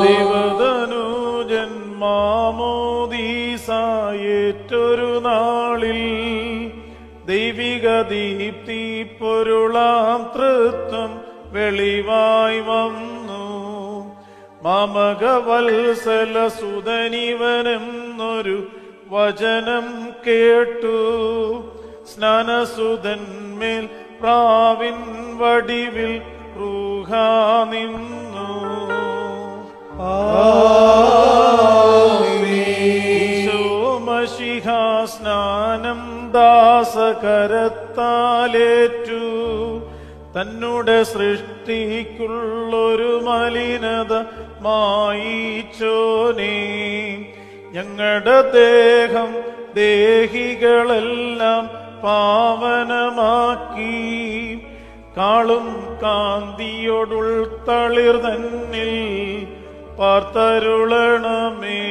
ദേവതനൂജൻ മാമോദീസായേറ്റൊരു നാളിൽ ദൈവിക ദീപ്തി പൊരുളാം തൃത്വം വെളിവായി വന്നു. മമകവത്സല സുതനിവനെന്നൊരു വചനം കേട്ടു. സ്നാനസുതന്മേൽ പ്രാവിൻ വടിവിൽ റൂഹ നിന്നു. സ്നാനം ദാസകരത്താലേറ്റു. തന്നുടെ സൃഷ്ടിക്കുള്ളൊരു മലിനത മായിച്ചോനേ. ഞങ്ങളുടെ ദേഹം ദേഹികളെല്ലാം പാവനമാക്കി. കാളും കാന്തിയോടുൾ തളിർ തന്നിൽ പാർത്തരുളണമേ.